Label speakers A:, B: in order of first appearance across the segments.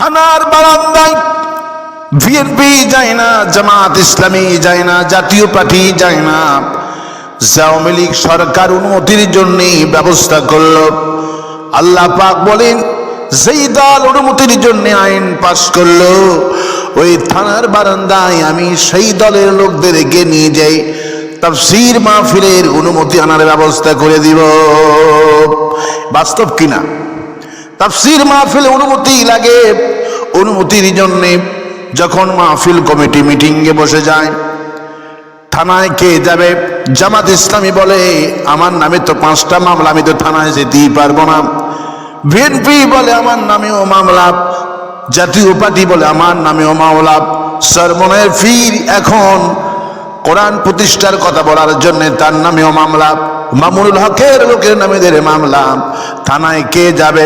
A: থানার বারান্দায় বিএনপি যায় না, জামাত ইসলামী যায় না, জাতীয় পার্টি যায় না। আওয়ামী লীগ সরকার অনুমতির জন্য ব্যবস্থা করল। আল্লাহ পাক বলেন যেই দল অনুমতির জন্য আইন পাশ করল। ওই থানার বারান্দায় আমি সেই দলের লোকদেরকে নিয়ে যাই, তাফসীর মাহফিলের অনুমতি আনার ব্যবস্থা করে দিব। বাস্তব কিনা তাফসীর মাহফিল অনুমতি লাগে। অনুমতির জন্য যখন মাহফিল কমিটি মিটিংয়ে বসে যায়, থানায় কে যাবে? জামাত ইসলামী বলে, আমার নামে তো পাঁচটা মামলা, আমি তো থানায় যেতেই পারব না। বিএনপি বলে, আমার নামেও মামলা। জাতীয় পার্টি বলে, আমার নামেও মামলা। সরমনের ফির এখন কোরআন প্রতিষ্ঠার কথা বলার জন্য তার নামেও মামলা। মামুনুল হকের লোকের নামে মামলা। থানায় কে যাবে?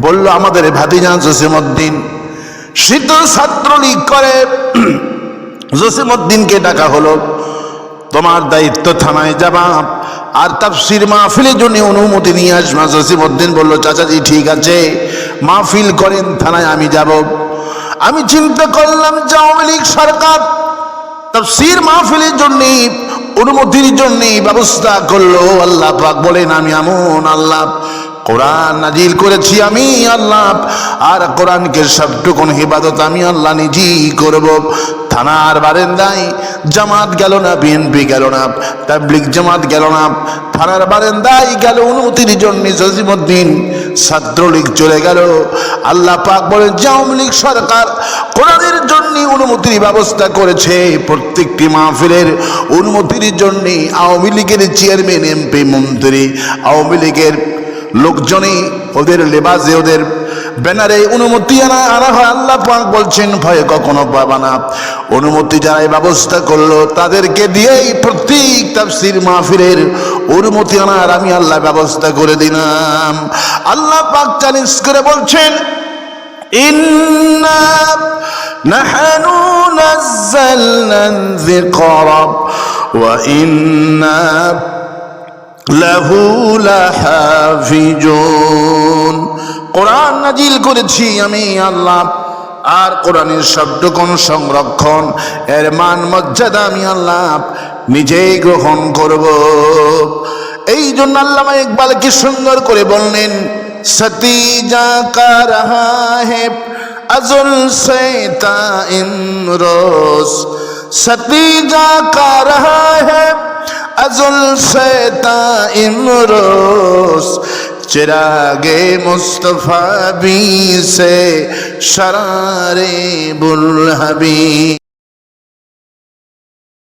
A: বলল, আমাদের ভাতিজা জসিমউদ্দিন। শীত ছাত্রলীগ করে। জসিমউদ্দিনকে ডাকা হলো, তোমার দায়িত্ব থানায় যাবা, আর তাফসির মাহফিলের জন্য অনুমতি নিয়ে আসবা। জসিমউদ্দিন বলল, চাচাজি, ঠিক আছে, মাহফিল করেন, থানায় আমি যাব। আমি চিন্তা করলাম যে আওয়ামী লীগ সরকার তাফসির মাহফিলের জন্য, অনুমতির জন্য ব্যবস্থা করল। আল্লাহ বলেন, আমি এমন আল্লাহ কোরআন নাজিল করেছি আমি, আল্লাহ। আর কোরআনকে সবটুকুন হিবাদত আমি, আল্লাহ নিজেই করব। থানার বারেন্দায় জামাত গেল না, বিএনপি গেল না তাবলিক জামাত গেল না, থানার বারেন্দায় গেল অনুমতির জন্য জজিমুদ্দিন ছাত্রলীগ চলে গেল। আল্লাহ পাক বলে আওয়ামী লীগ সরকার কোরআনের জন্য অনুমতির ব্যবস্থা করেছে, প্রত্যেকটি মাহফিলের অনুমতির জন্য আওয়ামী লীগের চেয়ারম্যান, এমপি, মন্ত্রী, আওয়ামী লীগের লোকজনই ওদের লেবাসে ওদের ব্যানারে অনুমতি আনা আনা হয় আল্লাহ পাক বলছেন ভয়ে কখনো পাবা না অনুমতি যারা এই ব্যবস্থা করলো তাদেরকে দিয়েই প্রত্যেক তাফসির মাহফিলের অনুমতি আনার আমি আল্লাহ ব্যবস্থা করে দিলাম আল্লাহ পাক চ্যালেঞ্জ করে বলছেন إنا نحن نزلنا الذكر وإنا লাহু লাহাফিজুন কোরআন নাজিল করেছি আমি আল্লাহ আর কোরআনের শব্দকোণ সংরক্ষণ এর মান মর্যাদা আমি আল্লাহ নিজেই গ্রহণ করব এই জন্য আল্লামা ইকবাল কি সুন্দর করে বললেন সতী যা কা রহা হে अजुल से इमरोज सती जा का रहा है আজুলফে ইমরোস চিরাগে মুস্তফা বি সে সরারে বুল হাবি